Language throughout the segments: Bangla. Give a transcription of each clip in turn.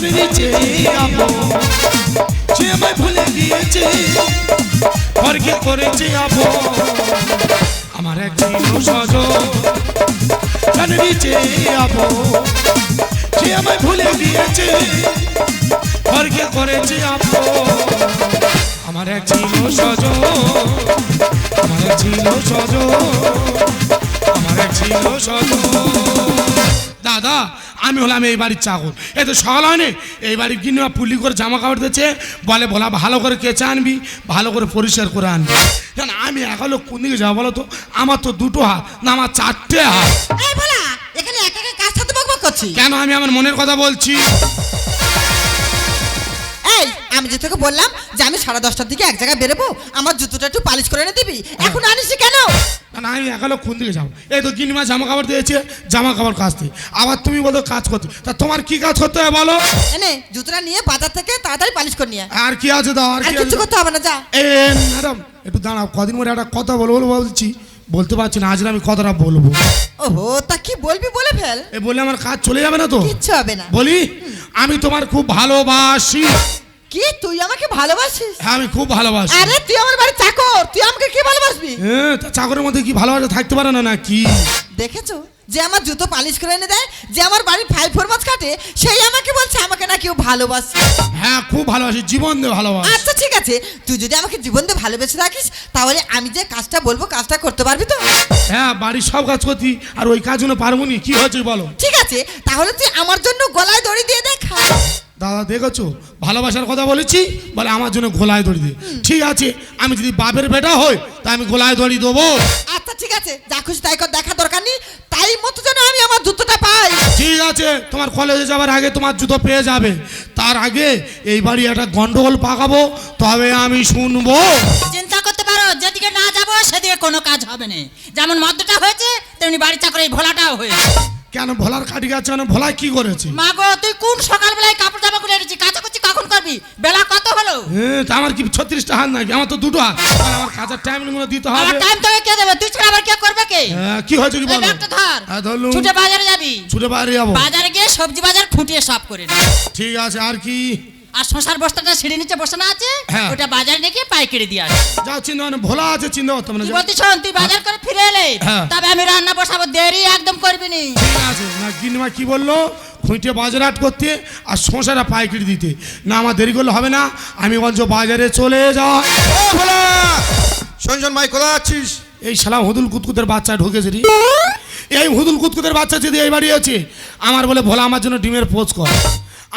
জানে নিচে আপন সে আমায় ভুলে গিয়েছে ঘরকে করেছে আপন আমার এক সজ জানে নিচে আপন সে আমায় ভুলে গিয়েছে ঘরকে করেছে আপন আমার এক ছিল সজ, আমার এক ছিল সজ, আমার এক ছিল সজ। দাদা আমি হলাম এই বাড়ির চাকর। এ তো সকাল হয়নি এই বাড়ির কিনে পুলি করে জামা কাপড় দিচ্ছে বলে বলা ভালো করে কেচে আনবি? ভালো করে পরিষ্কার করে আনবি। কেন আমি একা লোক কোন দিকে যাব বলো তো? আমার তো দুটো হাত না আমার চারটে হাত। এই বলা এখানে একা একা কাজ সাথে কেন আমি আমার মনের কথা বলছি? আমি যে তোকে বললাম যে আমি সাড়ে দশটার দিকে এক জায়গায় বেরোবো আমার জুতোটা একটু পালিশ করে এনে দিবি। এখন আনিস কেন? না আমি একা লোক কোন দিকে যাব। এই তো গিনিমা জামা কাপড় দিয়েছে জামা কাপড় কাচতে। আবার তুমি বলো কাজ করতে। তা তোমার কি কাজ করতে হবে বলো? এনে জুতোটা নিয়ে বাজার থেকে তাড়াতাড়ি পালিশ করে নিয়ে আর কি আছে দাও আর কিছু করতে হবে না যা। এ ম্যাডাম একটু দাঁড়াও কদিন পরে একটা কথা বলব বলছি। বলতে পারছি না আজ আমি কথাটা বলব। ওহো তা কি বলবি বলে ফেল? এ বলে আমার কাজ চলে যাবে না তো? কিচ্ছু হবে না। বলি আমি তোমার খুব ভালোবাসি। কি? তুই আমাকে ভালোবাসিস? হ্যাঁ আমি খুব ভালোবাসি। আরে তুই আমার বাড়ি চাকর। তুই আমাকে কি ভালোবাসবি? হ্যাঁ তা চাকরের মধ্যে কি ভালোবাসা থাকতে পারে না না কি দেখেছ? যে আমার জুতো পালিশ করে এনে দেয় যে আমার বাড়ি ফাইভ ফোর মাছ কাটে সেই আমাকে বলছে আমাকে না কেউ ভালোবাসে। হ্যাঁ খুব ভালোবাসি জীবন দিয়ে ভালোবাসি। আচ্ছা ঠিক আছে। তুই যদি আমাকে জীবন দিয়ে ভালোবেসে রাখিস তাহলে আমি যে কাজটা বলব কাজটা করতে পারবি তো? হ্যাঁ বাড়ির সব কাজ করতি আর ওই কাজগুলো পারব নি। কি হয়েছে বলো? ঠিক আছে তাহলে তুই আমার জন্য গলায় দড়ি দিয়ে দেখা। দাদা দেখেছ? ভালোবাসার কথা বলেছি? বলে আমার জন্য গোলায় দড়ি দে। ঠিক আছে আমি যদি বাপের বেটা হই তা আমি গোলায় দড়ি দেবো। আচ্ছা ঠিক আছে। যা খুশি তাই কর দেখা দরকার নেই। তাই মতো যেন আমি আমার জুতোটা পাই। ঠিক আছে তোমার কলেজে যাওয়ার আগে তোমার জুতো পেয়ে যাবে। তার আগে এই বাড়ি একটা গন্ডগোল পাকাবো তবে আমি শুনব। চিন্তা করতে পারো যেদিকে না যাব সেদিকে কোনো কাজ হবে না। যেমন মদ্যটা হয়েছে তেমনি বাড়ি চাকরি এই ভোলাটাও হয়েছে। কেন ভোলার কাটি গাছ কেন ভোলা কি করেছে? মা গো তুই কোন সকালবেলায় কাপড় জামা খুলে এনেছিস? কাঁচা করছি কখন করবি? বেলা কত হলো? হ্যাঁ তা আমার কি ছত্রিশটা হাত নাই আমার তো দুটো হাত। আর আমার কাজের টাইমগুলো দিতে হবে। আমার টাইম তোকে কে দেবে? তুই ছাড়া আবার কে করবে কে? হ্যাঁ, কি হয়েছে কি বল? একটা ধর। হ্যাঁ ধরলুম ছুটে বাজারে যাবি। ছুটে বাজারে যাব। বাজারে গিয়ে সবজি বাজার খুঁটিয়ে সব করে নে। ঠিক আছে আর কি? আর শশার বস্তাটা সিঁড়ি নিচে বসানো আছে হ্যাঁ। ওটা বাজারে নিয়ে গিয়ে পাইকারি দিয়ে আসে। যাও চিন্তা ভোলা আছে চিন্তা হবে না তুই বলতি শোন তুই বাজার করে ফিরে এলে হ্যাঁ। তবে আমি রান্না বসাবো দেরি একদম করবি নি। ঠিক আছে না গিনমা কি বলল? খুঁটে বাজার হাট করতে আর শশাটা পাইকারি দিতে। না আমার দেরি করলে হবে না আমি বলছো বাজারে চলে যাও ও ভোলা শোন শোন ভাই কোথায় আছিস? এই শালা হুদুল কুতকুতের বাচ্চা ঢুকেছে রে। এই হুদুল কুতকুতের বাচ্চা যদি এই বাড়ি আছে আমার বলে ভোলা আমার জন্য ডিমের পোচ কর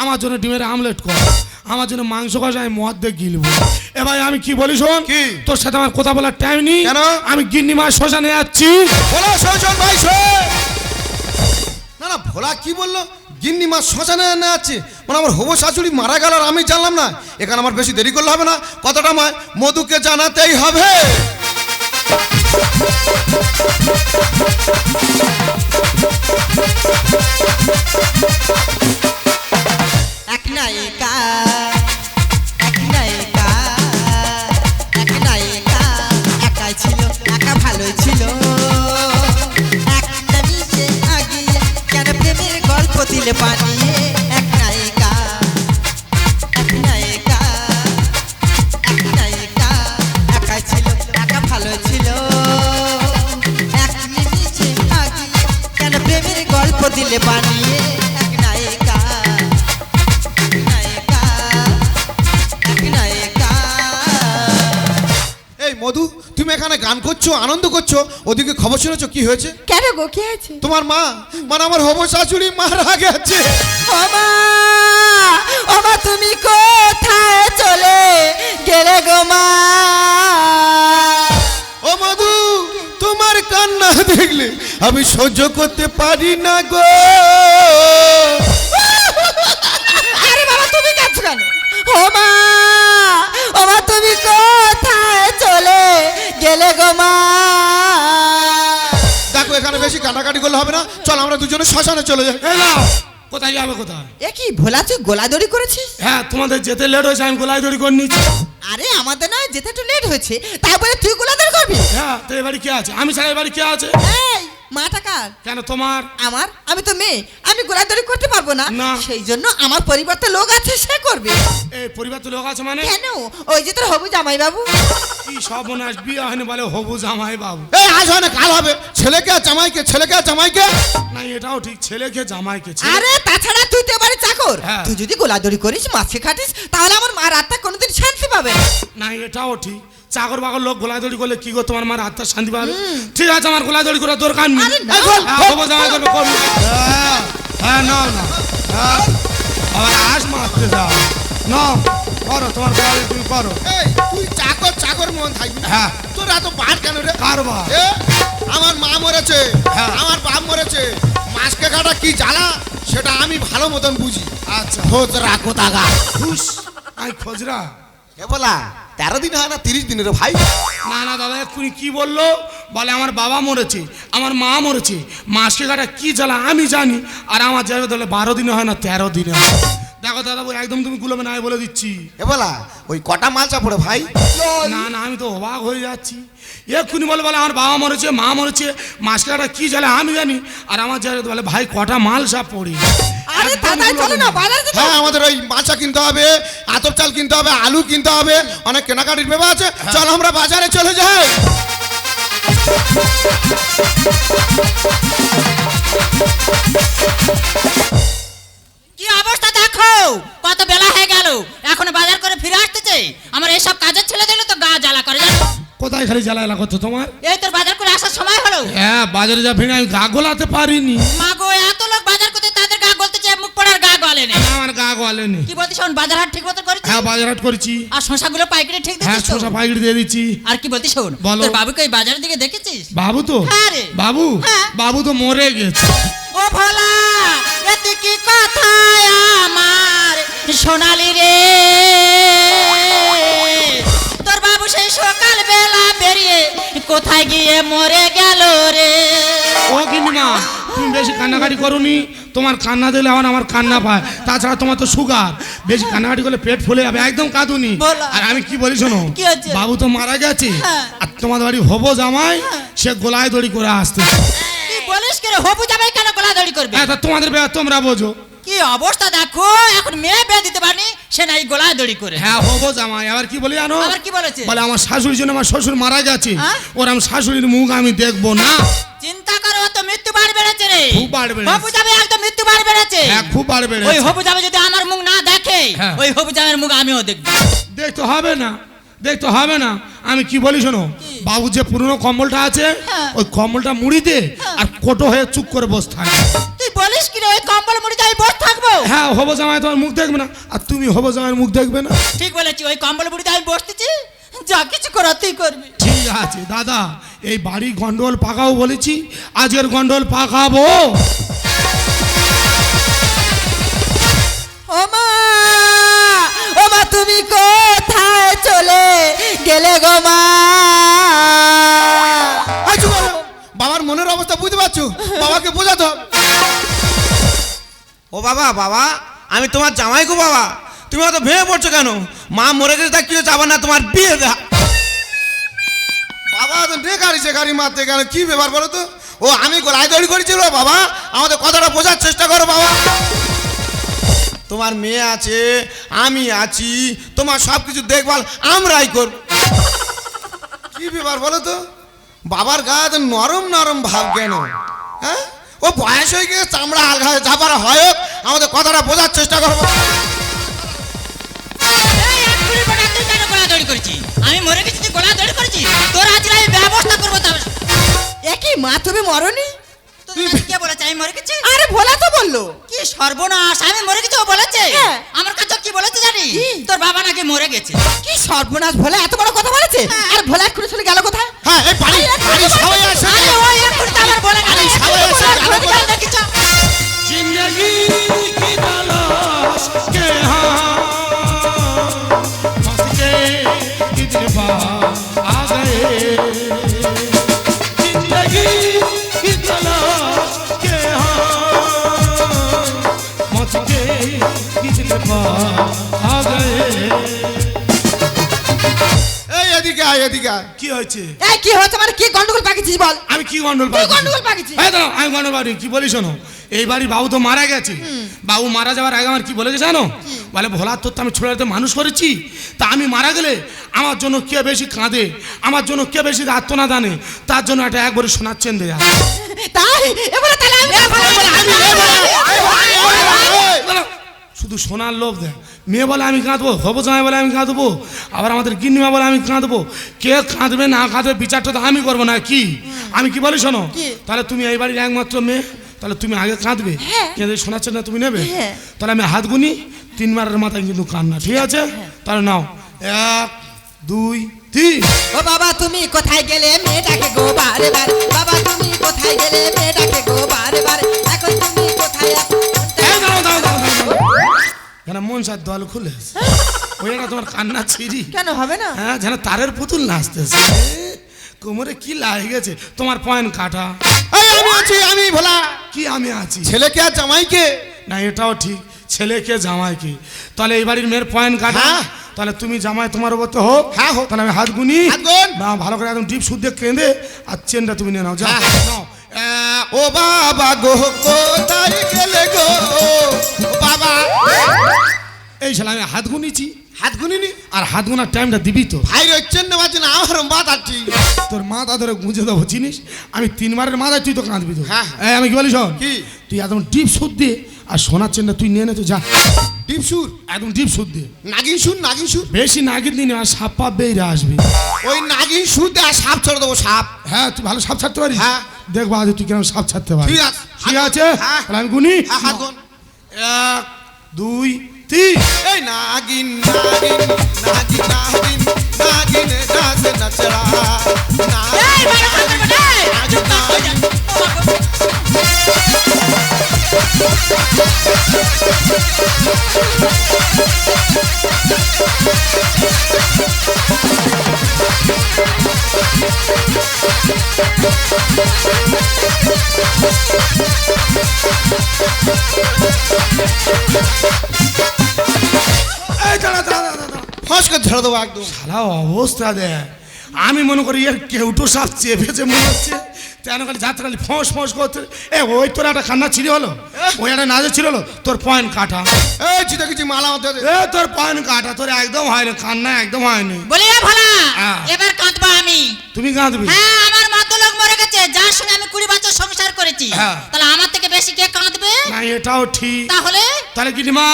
আমার জন্য ডিমের আমলেট কর আমার জন্য মাংস কষা আমি মদ দিয়ে গিলবো এ ভাই আমি কি বলি শোন? কি? তোর সাথে আমার কথা বলার টাইম নেই। কেন? আমি গিন্নি মাছ শ্মশানে যাচ্ছি। ভোলা শোন শোন। ভাই না না ভোলা কি বলল? গিন্নি মা শ্মশানে না আছে মানে আমার হবু শাশুড়ি মারা গেল আর আমি জানলাম না। এখানে আমার বেশি দেরি করলে হবে না। কথাটা আমায় মধুকে জানাতেই হবে। এক নায়িকা এক নায়িকা এক নায়িকা, একাই ছিল ছিল। একটা নিচে কেন প্রেমের দিলে এক নায়িকা নায়িকা নায়িকা, একাই ছিল ভালো ছিল। এক কেন প্রেমের গল্প দিলে গান করছ আনন্দ করছ ওদিকে খবর শুনেছো কি হয়েছে? কেন গো কি আছে তোমার মা মানে আমার হবু শাশুড়ি মারা গেছে। ওমা ওমা তুমি কোথায় চলে গেলে গো মা? ও মধু তোমার কান্না দেখলে আমি সহ্য করতে পারি না গো। আরে বাবা তুমি কাঁদছো কেন? ওমা ওমা বেশি কাটাকাটি করলে হবে না। চল আমরা দুজনে শ্মশানে চলে যাই। কোথায় যাবে কোথায়? এ কি ভোলা তুই গোলাদড়ি করেছিস? হ্যাঁ তোমাদের যেতে লেট হয়েছে আমি গোলাদড়ি করে নিচ্ছি। আরে আমাদের নয় যেতে একটু লেট হয়েছে। তারপরে তুই গোলা দড়ি করবি? হ্যাঁ তোর বাড়ি কে আছে? আমি ছাড়া বাড়ি কে আছে? এই মাটা কার? কেন তোমার? আমার? আমি তো মেয়ে। আমি গোলাদড়ি করতে পারব না। না। সেই জন্য আমার পরিবর্তে লোক আছে সে করবে। এই পরিবার তো লোক আছে মানে? কেন? ওই যে তোর হবু জামাই বাবু কি সর্বনাশ বিয়ে হয়নি বলে হবু জামাই বাবু এই আজ হয় না কাল হবে। ছেলেকে আর জামাইকে ছেলেকে আর জামাইকে। না এটাও ঠিক। ছেলেকে জামাইকে ছেলে। আরে তাছাড়া তুই তো এবারে চাকর। হ্যাঁ। তুই যদি গোলাদড়ি করিস মাছে খাটিস তাহলে আমার মার আত্মা কোনোদিন শান্তি পাবে। না। না এটাও ঠিক। চাকর বাকর লোক গোলাদড়ি করলে কি গো তোমার মার আত্মার শান্তি পাবে? ঠিক আছে আমার গোলাদড়ি করার দরকার নেই। আরে না। হ্যাঁ, করবে করবে হ্যাঁ, হ্যাঁ না হ্যাঁ। আবার আস মারতে যাও। নাও করো তোমার গোলাদড়ি তুমি করো। এই তুই চাকর চাকর মন থাকবি হ্যাঁ। তোর এত বাদ কেন রে? কারবার। এ, আমার মা মরেছে হ্যাঁ। আমার বাপ মরেছে। মাছকে কাটা কি জ্বালা সেটা আমি ভালো মতন বুঝি। আচ্ছা। খোঁজ রাখো তাগা। খুশ আমি খোঁজরা। এ বলা? তেরো দিন হয় না তিরিশ দিনের ভাই? না না দাদা এক্ষুনি কি বলল? বলে আমার বাবা মরেছে আমার মা মরেছে মাসকে কাটা কি জ্বালা আমি জানি আর আমার জায়গা তাহলে বারো দিনে হয় না তেরো দিনে হয়। দেখো দাদা একদম তুমি গুলোবে না আমি বলে দিচ্ছি। এ বলা ওই কটা মাল চাপড়ে ভাই? না না আমি তো অবাক হয়ে যাচ্ছি। এক্ষুনি বলে বলে আমার বাবা মরেছে মা মরেছে মাসকে কাটা কি জ্বালা আমি জানি। আর আমার জায়গা বলে ভাই কটা মাল সব পড়ি আরে দাদা চলো না। বাজারে হ্যাঁ আমাদের ওই মাছা কিনতে হবে আতপ চাল কিনতে হবে আলু কিনতে হবে অনেক কেনাকাটির ব্যাপার আছে। চল আমরা বাজারে চলে যাই। কি অবস্থা দেখো? কত বেলা হয়ে গেল। এখন বাজার করে ফিরে আসতেছে। আমার এসব কাজের ছেলে দিলে তো গা জ্বালা করে কোথায় খালি জ্বালা এলা করতো তোমার? এই তোর বাজার করে আসার সময় হলো? হ্যাঁ বাজারে যা ভিড় আমি গা গোলাতে পারিনি। মা গো এত লোক বাজার করতে তাদের গা গলতেছে মুখ পড়ার গা গলে নেই আমার গা গোয়ালেনি কি বলছিস শোন বাজার হাট ঠিক মতো করেছিস? হ্যাঁ বাজার হাট করেছি। আর শশাগুলো পাইকারি ঠিক হ্যাঁ দিচ্ছিস তো? শসা পাইকারি দিয়ে দিচ্ছি। আর কি বলছিস শোন। তোর বাবুকে ওই বাজারের দিকে দেখেছিস? বাবু তো? হ্যাঁ রে। বাবু? হ্যাঁ। বাবু তো মরে গেছে। ও ভোলা! এতে কি কথা আমার সোনালি রে। তোর বাবু সেই সকাল বেলা বেরিয়ে কোথায় গিয়ে মরে গেল রে? ও কিনিমা তুমি বেশি কান্নাকাটি করনি? তোমার কান্না দিলে আমার আমার কান্না পায়। তাছাড়া তোমার তো সুগার। বেশি কান্নাকাটি করলে পেট ফুলে যাবে। একদম কাঁদুনি। আর আমি কি বলি শোনো? বাবু তো মারা গেছে। হ্যাঁ। আর তোমার বাড়ি হব জামাই সে গোলায় দড়ি করে আসতে কি বলিস কে রে হবু যাবে কেন? গলাদড়ি করবে। হ্যাঁ তা তোমাদের বেয়া তোমরা বোঝো। কি অবস্থা দেখো? এখন মেয়ে বিয়ে দিতে পারেনি সে নাই গলায় দড়ি করে। হ্যাঁ হব জামাই। আবার কি বলি জানো? আবার কি বলেছে? বলে আমার শাশুড়ির জন্য আমার শ্বশুর মারা গেছে। হ্যাঁ? ওর আমার শাশুড়ির মুখ আমি দেখব না। চিন্তা করো তো মৃত্যু বাড় বেড়েছে রে। খুব বাড় বেড়েছে। হবু যাবে একদম মৃত্যু বাড় বেড়েছে। হ্যাঁ খুব বাড়বে ওই হবু যাবে যদি আমার মুখ না দেখে হ্যাঁ। ওই হবু যাবের মুখ আমিও দেখব। দেখতে হবে না। দেখতে হবে না। আমি কি বলি শোনো? বাবু যে পুরনো কম্বলটা আছে হ্যাঁ। ওই কম্বলটা মুড়ি দে আর কোটো হয়ে চুপ করে বসে থাকে। তুই বলিস কি ওই কম্বল মুড়িতে আমি বসে থাকব? হ্যাঁ হব জামাই তোমার মুখ দেখবে না। আর তুমি হব জামাইয়ের মুখ দেখবে না। ঠিক বলেছি ওই কম্বল মুড়িতে আমি বসতেছি যা কিছু করার তুই করবি। ঠিক আছে দাদা এই বাড়ি গন্ডোল পাকাও বলেছি আজকের গন্ডল পাকাবো। ও মা! ও মা তুমি কোথায় চলে গেলে গো মা? বাবার মনের অবস্থা বুঝতে পারছ? বাবাকে বোঝাতে হবে। ও বাবা বাবা আমি তোমার জামাই গো বাবা। তুমি অত ভেঙে পড়ছো কেন? মা মরে গেছে তা কি হচ্ছে না তোমার বিয়ে দা বাবা তো বেকারি গাড়ি মারতে গেল কি ব্যাপার বলো তো? ও আমি গোলায় দড়ি করেছিল বাবা। আমাদের কথাটা বোঝার চেষ্টা করো বাবা। তোমার মেয়ে আছে আমি আছি তোমার সব কিছু দেখভাল আমরাই করব। কি ব্যাপার বলো তো? বাবার গায়ে নরম নরম ভাব কেন? হ্যাঁ? ও বয়স হয়ে গিয়ে চামড়া আলগা যাবার হয় আমাদের কথাটা বোঝার চেষ্টা করব আমি মরে গেছি তুই গলাদড়ি করেছিস? তোর আজকে আমি ব্যবস্থা করব তবে একই মা তুমি মরনি? তুই কে বলেছে আমি মরে গেছি? আরে ভোলা তো বলল। কি সর্বনাশ আমি মরে গেছি ও বলেছে? হ্যাঁ। আমার কাছে কি বলেছে জানি? তোর বাবা নাকি মরে গেছে। কি সর্বনাশ ভোলা এত বড় কথা বলেছে? আর ভোলা এক্ষুনি চলে গেল কোথায়? হ্যাঁ এই বাড়ি বাড়ি সবাই আছে আরে ওই এক্ষুনি তো আমার বলে গেল সবাই এসে গেল বলে। কি হয়েছে কি হয়েছে গন্ডগোল বল আমি কি গন্ডগোল আমি কি এই বাবু তো মারা গেছে বাবু মারা যাওয়ার আগে আমার কি জানো বলে আমি মানুষ করেছি তা আমি মারা গেলে আমার জন্য কে বেশি কাঁদে আমার জন্য কে বেশি আত্মনা দানে তার জন্য একটা একবারে শোনাচ্ছেন দেয়া তাই শুধু সোনার লোভ দেয়। মেয়ে বলে আমি কাঁদবো হব জামাই বলে আমি কাঁদবো আবার আমাদের গিন্নিমা বলে আমি কাঁদবো। কে কাঁদবে না কাঁদবে বিচারটা তো আমি করব না কি? আমি কি বলি শোনো? তাহলে তুমি এই বাড়ির একমাত্র মেয়ে তাহলে তুমি আগে কাঁদবে। হ্যাঁ। কেঁদে শোনাচ্ছে না তুমি নেবে? হ্যাঁ। তাহলে আমি হাত গুনি তিনবারের মাথায় কিন্তু কান্না ঠিক আছে? তাহলে নাও। এক দুই তিন। ও বাবা তুমি কোথায় গেলে মেয়েটাকে গো বারে বারে বাবা তুমি কোথায় গেলে মেয়েটাকে গো বারে বারে এখন তুমি কোথায় যেন মন সার দল খুলে ওই একটা তোমার কান্না ছিঁড়ি। কেন হবে না? হ্যাঁ যেন তারের পুতুল নাচতেছে। কোমরে কি লাগে গেছে? তোমার পয়েন্ট কাটা। এই আমি আছি আমি ভোলা। কি আমি আছি? ছেলেকে আর জামাইকে? না এটাও ঠিক। ছেলেকে জামাইকে। তাহলে এই বাড়ির মেয়ের পয়েন্ট কাটা। হ্যাঁ। তাহলে তুমি জামাই তোমার উপর তো হোক। হ্যাঁ, হোক। তাহলে আমি হাত গুনি। হাত বা ভালো করে একদম ডিপ সুদ দিয়ে কেঁদে আর চেনটা তুমি নিয়ে নাও। যাও। হ্যাঁ। ও বাবা গো কোথায় গেলে গো? বাবা। এই শালা আমি হাত গুনিছি হাত গুনিনি? আর হাত গোনার টাইমটা দিবি তো। ভাই রচ্ছেন না বাজে না আমার মাথা ঠিক। তোর মাথা ধরে গুঁজে দেবো চিনিস? আমি তিনবারের মাথায় তুই তো কাঁদবি তো। হ্যাঁ। এই, আমি কি বলি শোন? কি? তুই একদম ডিপ সুদ দিয়ে আর সোনার চেনটা তুই নিয়ে নে তো যা। ডিপ সুর? একদম ডিপ সুদ দিয়ে নাগিন সুর নাগিন সুর? বেশি নাগিন দিন আর সাপ পাপ বেরিয়ে আসবি। ওই নাগিন সুর দিয়ে আর সাপ ছেড়ে দেবো সাপ। হ্যাঁ তুই ভালো সাপ ছাড়তে পারিস? হ্যাঁ। দেখব আজ তুই কেন সাপ ছাড়তে পারিস। ঠিক আছে। ঠিক আছে? হ্যাঁ। আমি গুনি। হ্যাঁ, হাত গুন। এক দুই এই নাগিন নাগিন নাগিন। ছেড়ে দেবো একদম। শালা অবস্থা দেখ। আমি মনে করি এর কেউটো সাপ চেপেছে মনে হচ্ছে। তেন খালি যাত্রা খালি ফোঁস ফোঁস করতে এ ওই তোর একটা খান্না ছিঁড়ে হলো? ওই একটা নাজে ছিল হলো? তোর পয়েন্ট কাটা। এই চিতা কিছু মালা মতো এ তোর পয়েন্ট কাটা। তোর একদম হয়নি খান্না একদম হয়নি বলি এ ভালা হ্যাঁ। এবার কাঁদবো আমি। তুমি কাঁদবি? হ্যাঁ আমার মতো লোক মরে গেছে। যার সঙ্গে আমি কুড়ি বছর সংসার করেছি। হ্যাঁ। তাহলে আমার থেকে বেশি কে কাঁদবে? না এটাও ঠিক। তাহলে? তাহলে গিরিমা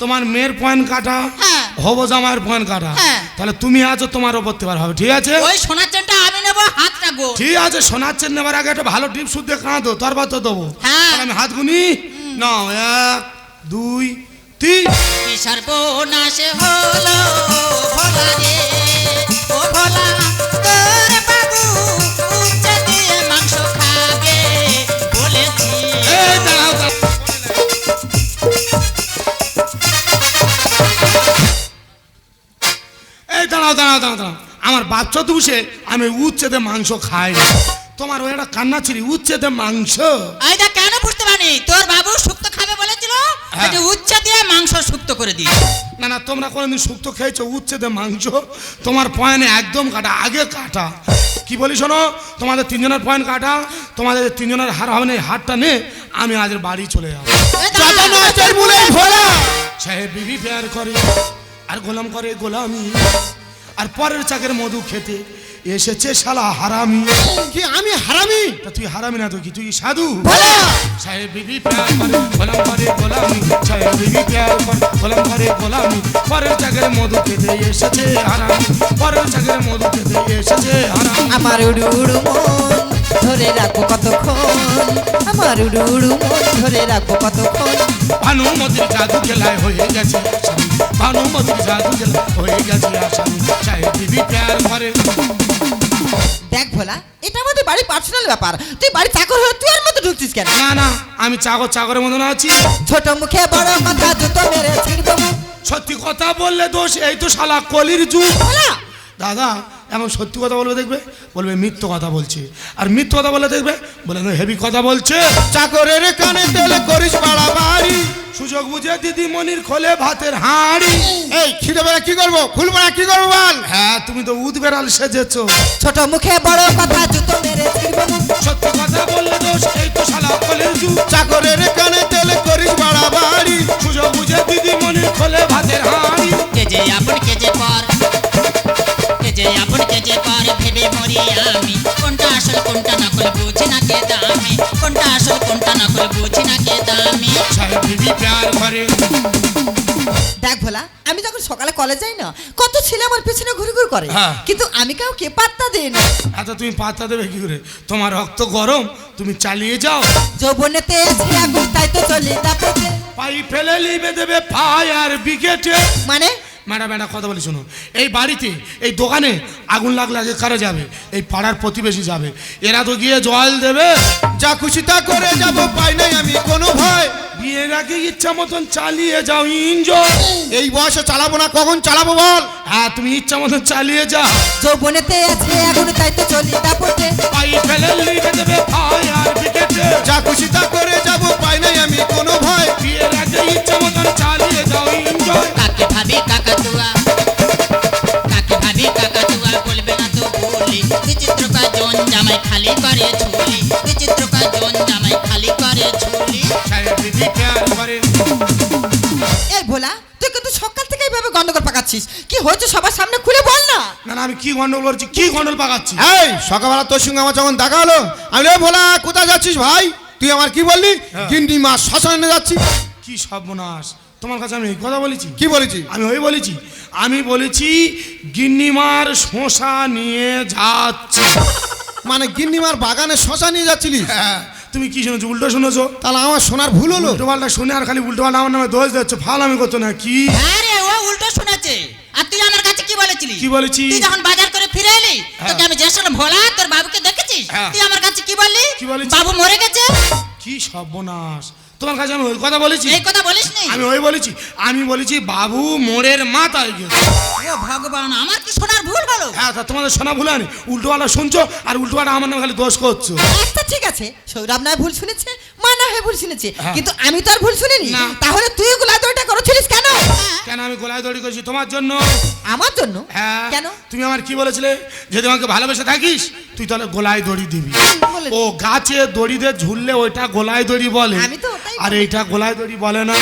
তোমার মেয়ের পয়েন্ট কাটা হ্যাঁ। হব জামাইয়ের পয়েন্ট কাটা। হ্যাঁ। তাহলে তুমি আছো তোমার ওপর থেকে হবে ঠিক আছে? ওই সোনার চেনটা আমি নেব হাত রাখব ঠিক আছে সোনার চেন নেবার আগে একটা ভালো টিপ শুদ্ধ কাঁদো তারপর তো দেবো। হ্যাঁ। আমি হাত গুনি। না এক দুই তিন। সর্বনাশ হলো ভোলা রে ও ভোলা। বাচ্চা দুষে আমি উচ্ছেদে মাংস খাই না তোমার ওই একটা কান্না ছিলি উচ্ছেদে মাংস। এইটা কেন বুঝতে পারি তোর বাবু শুক্তো খাবে বলেছিল? হ্যাঁ। এটা উচ্চে দিয়ে মাংস শুক্তো করে দিই না না তোমরা কোনোদিন শুক্তো খেয়েছো? উচ্ছেদে মাংস। তোমার পয়েন্টে একদম কাটা আগে কাটা। কি বলি শোনো তোমাদের তিনজনের পয়েন্ট কাটা তোমাদের তিনজনের হার হবে না হারটা নে আমি আজ বাড়ি চলে যাব। সাহেব বিবি প্যার করে আর গোলাম করে গোলামি। আর পরের চাকের মধু খেতে এসেছে শালা হারামি। কি আমি হারামি? তা তুই হারামি না তো কি? তুই সাধু। ভোলা সাহেব বিবি প্যার করে গোলাম করে গোলামি। সাহেব বিবি প্যার করে গোলাম করে গোলামি। পরের চাকের মধু খেতে এসেছে হারামি। পরের চাকের মধু খেতে এসেছে হারামি। আমার উড়ু উড়ু মন ধরে রাখব কতক্ষণ। আমার উড়ু উড়ু মন ধরে রাখব কতক্ষণ। ভানুমতির জাদু খেলায় হয়ে গেছে। আসামি মধু জাদু হয়ে গেছে আসামি। চাই দিবি প্যার করে দেখ ভোলা এটা আমাদের বাড়ির পার্সোনাল ব্যাপার। তুই বাড়ি চাকর হয়ে তুই আর মতো ঢুকছিস কেন? না না আমি চাকর চাকরের মতন আছি। ছোট মুখে বড় মাথা জুতো মেরে ছিড় সত্যি কথা বললে দোষ এই তো শালা কলির যুগ। ভোলা! দাদা এখন সত্যি কথা বলবে দেখবে? বলবে মিথ্য কথা বলছে। আর মিথ্য কথা বলে দেখবে? বলে হেভি কথা বলছে। চাকরের কানে তেলে করিস বাড়াবাড়ি সুযোগ বুঝে দিদিমণির খোলে ভাতের হাঁড়ি। এই খিদে বেলা কি করব? খুলবো না কি করব বল? হ্যাঁ তুমি তো উদ বেড়াল সেজেছো। ছোট মুখে বড় কথা জুতো মেরে। সত্যি কথা বললে দোষ এই তো শালা যুগ। চাকরের কানে তেলে করিস বাড়াবাড়ি সুযোগ বুঝে দিদিমণির খোলে ভাতের হাঁড়ি। কেজে আপন কেজে পর আসল কোনটা নকল বুঝি না কে দামি? কোনটা আসল কোনটা নকল বুঝি না কে দামি? সাহেব বিবি করে দেখ ভোলা আমি যখন সকালে কলেজ যাই না কত ছেলে আমার পেছনে ঘুরে ঘুরে করে। হ্যাঁ। কিন্তু আমি কাউকে পাত্তা দিই না। আচ্ছা তুমি পাত্তা দেবে কি করে? তোমার রক্ত গরম তুমি চালিয়ে যাও। যৌবনেতে আছে আগুন তাই তো চলি তারপরে পাই ফেলে লিবে দেবে ফায়ার ব্রিগেডে মানে? ম্যাডাম ম্যাডাম কথা বলি শোনো এই বাড়িতে এই দোকানে আগুন লাগলে আগে কারা যাবে? এই পাড়ার প্রতিবেশী যাবে। এরা তো গিয়ে জল দেবে। যা খুশি তা করে যাব পাই নাই আমি কোনো ভয়। বিয়ের আগে ইচ্ছা মতন চালিয়ে যাও ইঞ্জয়। এই বয়সে চালাবো না কখন চালাবো বল? হ্যাঁ তুমি ইচ্ছা মতন চালিয়ে যাও যৌবনেতে আছে আগুন তাই তো চলি তারপরে পাই ফেলে লিবে দেবে ফায়ার ব্রিগেডে যা খুশি তা করে যাব পাই নাই আমি কোনো ভয়। বিয়ের আগে ইচ্ছা মতন চালিয়ে যাও ইঞ্জয়। ভাবি কাকাতুয়া। কাকে ভাবি কাকাতুয়া বলবে না তো বলি। বিচিত্র জন জামাই খালি করে ঝুলি। বিচিত্র জন জামাই খালি করে করে এই ভোলা তুই কিন্তু সকাল থেকে এইভাবে গন্ডগোল পাকাচ্ছিস। কি হয়েছে সবার সামনে খুলে বল না। না না আমি কি গন্ডল করছি কি গন্ডল পাকাচ্ছি? এই সকালবেলা তোর সঙ্গে আমার যখন দেখা হলো আমি বললাম, ভোলা কোথায় যাচ্ছিস ভাই? তুই আমার কি বললি? হ্যাঁ। গিন্ডি মাছ শ্মশানে যাচ্ছি। কি সর্বনাশ। তোমার কাছে আমি কথা বলেছি? কি বলেছি? আমি ওই বলেছি আমি বলেছি গিন্নিমার শোষা নিয়ে যাচ্ছি। মানে গিন্নিমার বাগানে শ্মশান নিয়ে যাচ্ছিলি হ্যাঁ তুমি কি শুনেছো উল্টো শুনেছো? তাহলে আমার শোনার ভুল হলো। উল্টো পাল্টা শুনে আর খালি উল্টো পাল্টা আমার নামে দোষ দিচ্ছ ফাল আমি করতো না কি হ্যাঁ রে ও উল্টো শুনেছে। আর তুই আমার কাছে কি বলেছিলি? কি বলেছি? তুই যখন বাজার করে ফিরে এলি হ্যাঁ। তোকে আমি যে ভোলা তোর বাবুকে দেখেছিস। তুই আমার কাছে কি বললি? কি বলেছি? বাবু মরে গেছে। কি সর্বনাশ। তোমার কাছে আমি ওই কথা বলেছি? এই কথা বলিস নি আমি ওই বলেছি আমি বলেছি বাবু মোড়ের মাথায় গেছে ও ভগবান আমার কি শোনার ভুল হলো হ্যাঁ তা তোমাদের শোনা ভুল আনি উল্টোওয়ালা শুনছো আর উল্টো পাল্টা আমার নামে খালি দোষ করছ। আচ্ছা ঠিক আছে। সৌরভ নয় ভুল শুনেছে না হয় ভুল শুনেছি। হ্যাঁ। কিন্তু আমি তো আর ভুল শুনিনি। তাহলে তুই গোলা দড়িটা করছিস কেন? কেন আমি গোলা দড়ি করছি? তোমার জন্য। আমার জন্য? হ্যাঁ। কেন? তুমি আমার কি বলেছিলে? যদি আমাকে ভালোবেসে থাকিস তুই তাহলে গোলায় দড়ি দিবি হ্যাঁ, ও গাছে দড়ি দিয়ে ঝুললে ওইটা গোলায় দড়ি বলে আর এইটা গোলায় দড়ি বলে না।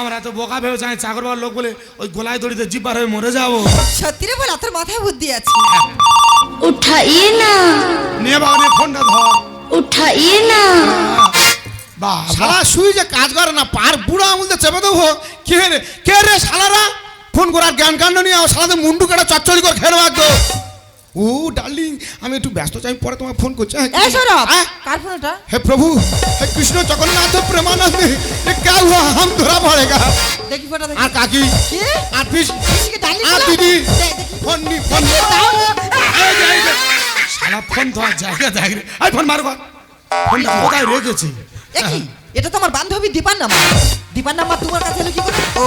আমরা তো বোকা ভেবে চাই চাকর লোক বলে ওই গোলায় দড়িতে জিব্বার হয়ে মরে যাব। সত্যি রে বলে তোর মাথায় বুদ্ধি আছে। উঠাই না। নে বাবা নে ফোনটা ধর। উঠাই না। শালা শুই যে কাজ করে না পার বুড়ো আমুলতে চেপে দেবো কে রে কে রে শালারা ফোন করার জ্ঞান কাণ্ড নিয়ে আমার শালাদের মুন্ডু কাটা চচ্চড়ি করে খেয়ে নেবো একদম ও ডার্লিং আমি একটু ব্যস্ত চাই পরে তোমায় ফোন করছি হ্যাঁ, এই সৌরভ হ্যাঁ? কার ফোন ওটা हे प्रभु हे कृष्ण जगन्नाथ प्रेमानंद ये क्या हुआ हम धरा पड़ेगा দেখি ফোনটা দেখি আর কাকি কি আর পিস কিসকে ডালি আর দিলাম? দিদি দে, দেখি। ফোন নি ফোন নি। এই যে, এই যে, শালা ফোন ধোয়ার জায়গা দেখ রে এই ফোন মারবা ফোনটা কোথায় রেখেছি এ কি? এটা তো আমার বান্ধবী দীপার নাম্বার। দীপার নাম্বার তোমার কাছে এলো কি করে? ও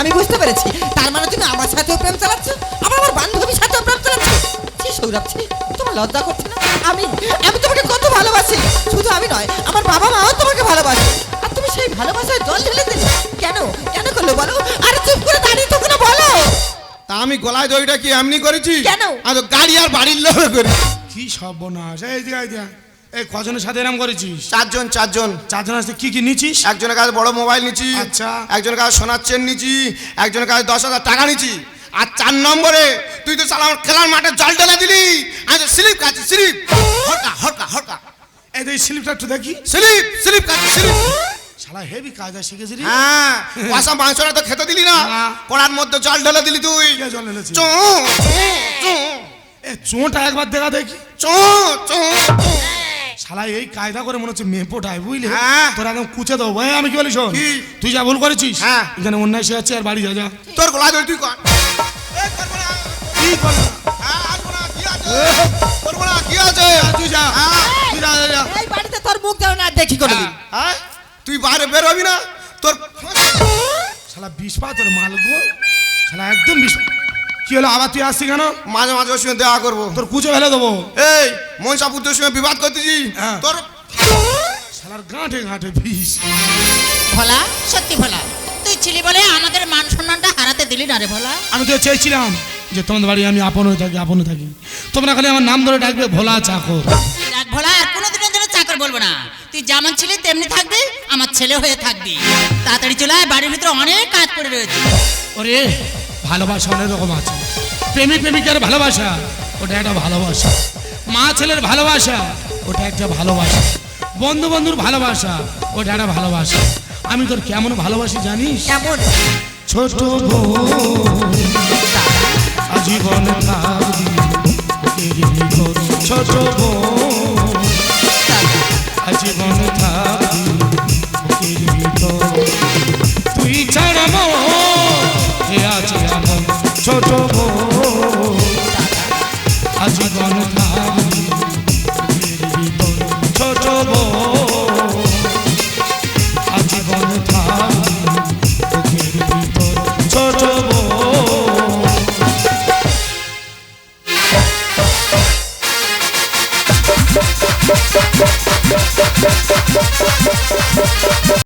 আমি বুঝতে পেরেছি। তার মানে তুমি আমার সাথেও প্রেম চালাচ্ছ আবার আমার বান্ধবীর সাথেও প্রেম চালাচ্ছ? ছি সৌরভ তোমার লজ্জা করছে না? আমি আমি তোমাকে কত ভালোবাসি। শুধু আমি নয় আমার বাবা মাও তোমাকে ভালোবাসে। আর তুমি সেই ভালোবাসায় জল ঢেলে দিলে? কেন? কেন করল বলো? আরে চুপ করে দাঁড়িয়ে তো কোনো বলো! তা আমি গলায় দড়িটা কি এমনি করেছি? কেন? তো গাড়ি আর বাড়ির লোক করি কি সর্বনাশ। এই দিকে এই। কজনের সাথে এরম করেছিস? চারজন চারজন। চারজন আসতে কি কি নিছিস একজনের কাছে বড় মোবাইল নিচ্ছি আচ্ছা। একজনের কাছে সোনার চেন নিচ্ছি একজনের কাছে দশ হাজার টাকা নিচ্ছি। আর চার নম্বরে তুই তো সালা আমার খেলার মাঠে জল ঢেলে দিলি। আমি তো স্লিপ খাচ্ছি স্লিপ। হরকা হরকা হরকা। এই যে স্লিপটা একটু দেখি। স্লিপ স্লিপ খাচ্ছি স্লিপ। শালা হেভি কাজ আর শিখেছি হ্যাঁ কষা মাংসটা তো খেতে দিলি না। কড়ার মধ্যে জল ঢেলে দিলি তুই। জল ঢেলেছে? চো চো। এ চোঁটা একবার দেখা দেখি। চো চো চো। শালা এই কায়দা করে মনে হচ্ছে মেপোটায় বুঝলি হ্যাঁ। তোর একদম কুচে দেবো ভাই আমি কি বলি শোন কি? তুই যা ভুল করেছিস হ্যাঁ। এখানে অন্যায় সে আছে আর বাড়ি যা যা তোর গলা ধরে তুই কর কি হ্যাঁ? তুই যা হ্যাঁ, তুই যা, যা, যা। এই বাড়িতে তোর মুখ দেও না দেখি করে হ্যাঁ? তুই বাইরে বের হবি না তোর শালা বিষ পা তোর মাল গো শালা একদম বিষ কি হলো আবার তুই আসছি কেন? মাঝে মাঝে ওর সঙ্গে দেখা করব। তোর কুচো ফেলে দেবো। এই মনসা পুত্রের সঙ্গে বিবাদ করতেছি। হ্যাঁ। তোর শালার গাঁটে গাঁটে বিষ। ভোলা সত্যি ভোলা তুই ছিলি বলে আমাদের মান সম্মানটা হারাতে দিলি না রে ভোলা। আমি তো চেয়েছিলাম যে তোমাদের বাড়ি আমি আপন হয়ে থাকি আপন হয়ে থাকি। তোমরা খালি আমার নাম ধরে ডাকবে ভোলা চাকর। ভোলা আর কোনোদিনের জন্য চাকর বলব না। তুই যেমন ছিলি তেমনি থাকবি আমার ছেলে হয়ে থাকবি। তাড়াতাড়ি চলে আয় বাড়ির ভিতরে অনেক কাজ পড়ে রয়েছে। ওরে ভালোবাসা অনেক রকম আছে। প্রেমিক প্রেমিকার ভালোবাসা ওটা একটা ভালোবাসা। মা ছেলের ভালোবাসা ওটা একটা ভালোবাসা। বন্ধু বন্ধুর ভালোবাসা ওটা একটা ভালোবাসা। আমি তোর কেমন ভালোবাসি জানিস? কেমন? ছোট